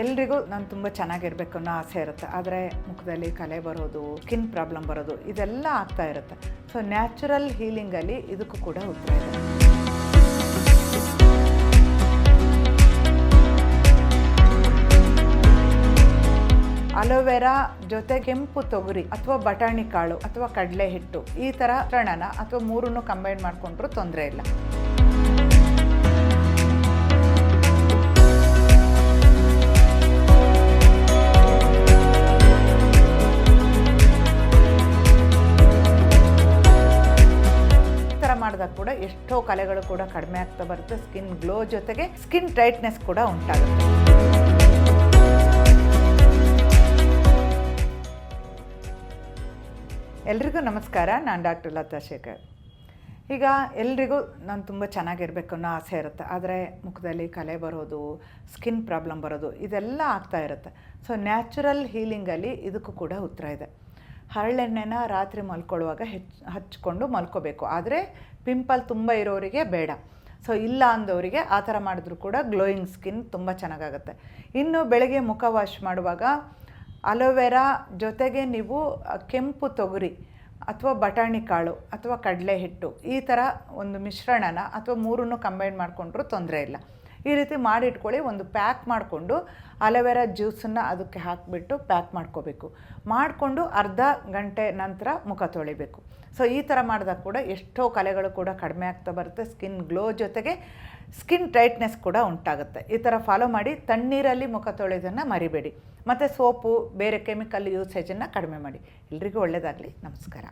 ಎಲ್ರಿಗೂ ನಾನು ತುಂಬ ಚೆನ್ನಾಗಿರ್ಬೇಕು ಅನ್ನೋ ಆಸೆ ಇರುತ್ತೆ. ಆದರೆ ಮುಖದಲ್ಲಿ ಕಲೆ ಬರೋದು ಸ್ಕಿನ್ ಪ್ರಾಬ್ಲಮ್ ಬರೋದು, ಇದೆಲ್ಲ ಆಗ್ತಾ ಇರುತ್ತೆ. ಸೊ ನ್ಯಾಚುರಲ್ ಹೀಲಿಂಗಲ್ಲಿ ಇದಕ್ಕೂ ಕೂಡ ಉತ್ತರ ಇದೆ. ಅಲೋವೆರಾ ಜೊತೆ ಕೆಂಪು ತೊಗರಿ ಅಥವಾ ಬಟಾಣಿ ಕಾಳು ಅಥವಾ ಕಡಲೆ ಹಿಟ್ಟು ಈ ಥರ ರಣನ ಅಥವಾ ಮೂರನ್ನು ಕಂಬೈನ್ ಮಾಡಿಕೊಂಡ್ರೂ ತೊಂದರೆ ಇಲ್ಲ. ಕೂಡ ಎಷ್ಟೋ ಕಲೆಗಳು ಕೂಡ ಕಡಿಮೆ ಆಗ್ತಾ ಬರುತ್ತೆ. ಸ್ಕಿನ್ ಗ್ಲೋ ಜೊತೆಗೆ ಸ್ಕಿನ್ ಟೈಟ್ನೆಸ್ ಕೂಡ ಉಂಟಾಗುತ್ತೆ. ಎಲ್ರಿಗೂ ನಮಸ್ಕಾರ. ನಾನು ಡಾಕ್ಟರ್ ಲತಾ ಶೇಖರ್. ಈಗ ಎಲ್ರಿಗೂ ನಾನು ತುಂಬ ಚೆನ್ನಾಗಿರ್ಬೇಕು ಅನ್ನೋ ಆಸೆ ಇರುತ್ತೆ. ಆದರೆ ಮುಖದಲ್ಲಿ ಕಲೆ ಬರೋದು ಸ್ಕಿನ್ ಪ್ರಾಬ್ಲಮ್ ಬರೋದು, ಇದೆಲ್ಲ ಆಗ್ತಾ ಇರುತ್ತೆ. ಸೊ ನ್ಯಾಚುರಲ್ ಹೀಲಿಂಗಲ್ಲಿ ಇದಕ್ಕೂ ಕೂಡ ಉತ್ತರ ಇದೆ. ಹರಳೆಣ್ಣೆನ ರಾತ್ರಿ ಮಲ್ಕೊಳ್ಳುವಾಗ ಹೆಚ್ಚು, ಹಚ್ಕೊಂಡು ಮಲ್ಕೋಬೇಕು. ಆದರೆ ಪಿಂಪಲ್ ತುಂಬ ಇರೋರಿಗೆ ಬೇಡ. ಸೊ, ಇಲ್ಲ ಅಂದವರಿಗೆ ಆ ಥರ ಮಾಡಿದ್ರು ಕೂಡ ಗ್ಲೋಯಿಂಗ್ ಸ್ಕಿನ್ ತುಂಬ ಚೆನ್ನಾಗಾಗುತ್ತೆ. ಇನ್ನು ಬೆಳಗ್ಗೆ ಮುಖ ವಾಶ್ ಮಾಡುವಾಗ ಅಲೋವೆರಾ ಜೊತೆಗೆ ನೀವು ಕೆಂಪು ತೊಗರಿ ಅಥವಾ ಬಟಾಣಿ ಕಾಳು ಅಥವಾ ಕಡಲೆ ಹಿಟ್ಟು ಈ ಥರ ಒಂದು ಮಿಶ್ರಣನ ಅಥವಾ ಮೂರನ್ನು ಕಂಬೈನ್ ಮಾಡಿಕೊಂಡ್ರೂ ತೊಂದರೆ ಇಲ್ಲ. ಈ ರೀತಿ ಮಾಡಿಟ್ಕೊಳ್ಳಿ, ಒಂದು ಪ್ಯಾಕ್ ಮಾಡಿಕೊಂಡು ಅಲೋವೆರಾ ಜ್ಯೂಸನ್ನು ಅದಕ್ಕೆ ಹಾಕಿಬಿಟ್ಟು ಪ್ಯಾಕ್ ಮಾಡ್ಕೋಬೇಕು. ಮಾಡಿಕೊಂಡು ಅರ್ಧ ಗಂಟೆ ನಂತರ ಮುಖ ತೊಳಿಬೇಕು. ಸೊ ಈ ಥರ ಮಾಡಿದಾಗ ಕೂಡ ಎಷ್ಟೋ ಕಲೆಗಳು ಕೂಡ ಕಡಿಮೆ ಆಗ್ತಾ ಬರುತ್ತೆ. ಸ್ಕಿನ್ ಗ್ಲೋ ಜೊತೆಗೆ ಸ್ಕಿನ್ ಟೈಟ್ನೆಸ್ ಕೂಡ ಉಂಟಾಗುತ್ತೆ. ಈ ಥರ ಫಾಲೋ ಮಾಡಿ ತಣ್ಣೀರಲ್ಲಿ ಮುಖ ತೊಳೆಯೋದನ್ನು ಮರಿಬೇಡಿ. ಮತ್ತು ಸೋಪು, ಬೇರೆ ಕೆಮಿಕಲ್ ಯೂಸೇಜನ್ನು ಕಡಿಮೆ ಮಾಡಿ. ಎಲ್ರಿಗೂ ಒಳ್ಳೆಯದಾಗಲಿ ನಮಸ್ಕಾರ.